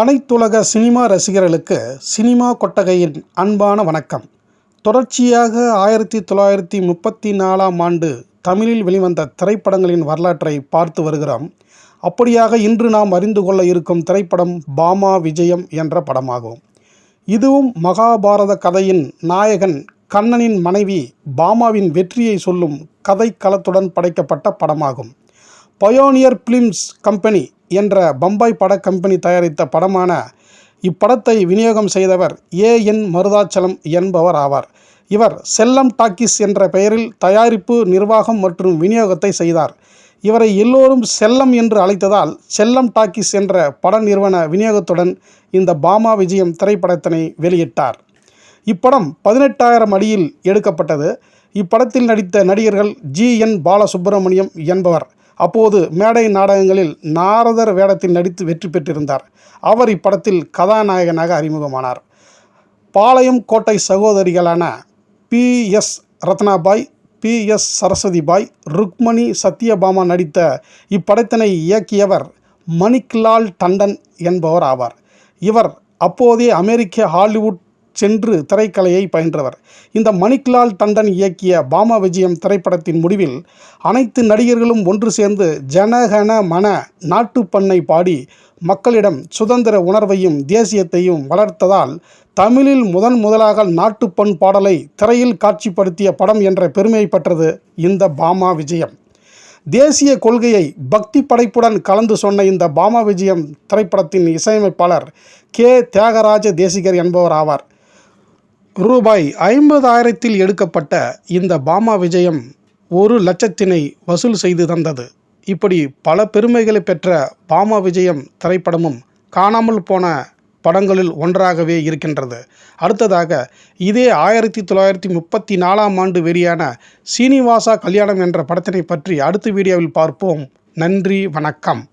அனைத்துலக சினிமா ரசிகர்களுக்கு சினிமா கொட்டகையின் அன்பான வணக்கம். தொடர்ச்சியாக ஆயிரத்தி தொள்ளாயிரத்தி முப்பத்தி நாலாம் ஆண்டு தமிழில் வெளிவந்த திரைப்படங்களின் வரலாற்றை பார்த்து வருகிறோம். அப்படியாக இன்று நாம் அறிந்து கொள்ள இருக்கும் திரைப்படம் பாமா விஜயம் என்ற படமாகும். இதுவும் மகாபாரத கதையின் நாயகன் கண்ணனின் மனைவி பாமாவின் வெற்றியை சொல்லும் கதை களத்துடன் படைக்கப்பட்ட படமாகும். பயோனியர் பிலிம்ஸ் கம்பெனி என்ற பம்பாய் பட கம்பெனி தயாரித்த படமான இப்படத்தை விநியோகம் செய்தவர் ஏ. என். மருதாச்சலம் என்பவர் ஆவார். இவர் செல்லம் டாக்கிஸ் என்ற பெயரில் தயாரிப்பு நிர்வாகம் மற்றும் விநியோகத்தை செய்தார். இவரை எல்லோரும் செல்லம் என்று அழைத்ததால் செல்லம் டாக்கிஸ் என்ற பட நிறுவன விநியோகத்துடன் இந்த பாமா விஜயம் திரைப்படத்தினை வெளியிட்டார். இப்படம் பதினெட்டாயிரம் அடியில் எடுக்கப்பட்டது. இப்படத்தில் நடித்த நடிகர்கள் ஜி. என். பாலசுப்பிரமணியம் என்பவர். அப்போது மேடை நாடகங்களில் நாரதர் வேடத்தில் நடித்து வெற்றி பெற்றிருந்தார். அவர் இப்படத்தில் கதாநாயகனாக அறிமுகமானார். பாளையம் கோட்டை சகோதரிகளான P. S. Ratnabai P. S. Saraswathibai Rukmani Sathyabama நடித்த இப்படத்தினை இயக்கியவர் மணிக்லால் டண்டன் என்பவர் ஆவார். இவர் அப்போதே அமெரிக்க ஹாலிவுட் சென்று திரைக்கலையை பயின்றவர். இந்த மணிக்லால் டண்டன் இயக்கிய பாமா விஜயம் திரைப்படத்தின் முடிவில் அனைத்து நடிகர்களும் ஒன்று சேர்ந்து ஜனகன மன நாட்டுப்பண்ணை பாடி மக்களிடம் சுதந்திர உணர்வையும் தேசியத்தையும் வளர்த்ததால் தமிழில் முதன் முதலாக நாட்டுப்பண் பாடலை திரையில் காட்சிப்படுத்திய படம் என்ற பெருமையை பெற்றது இந்த பாமா விஜயம் தேசிய கொள்கையை பக்தி படைப்புடன் கலந்து சொன்ன இந்த பாமா விஜயம் திரைப்படத்தின் இசையமைப்பாளர் கே தியாகராஜ தேசிகர் என்பவர் ஆவார். ரூபாய் ஐம்பதாயிரத்தில் எடுக்கப்பட்ட இந்த பாமா விஜயம் ஒரு லட்சத்தினை வசூல் செய்து தந்தது. இப்படி பல பெருமைகளை பெற்ற பாமா விஜயம் திரைப்படமும் காணாமல் போன படங்களில் ஒன்றாகவே இருக்கின்றது. அடுத்ததாக இதே ஆயிரத்தி தொள்ளாயிரத்தி முப்பத்தி நாலாம் ஆண்டு வெளியான சீனிவாசா கல்யாணம் என்ற படத்தினை பற்றி அடுத்த வீடியோவில் பார்ப்போம். நன்றி வணக்கம்.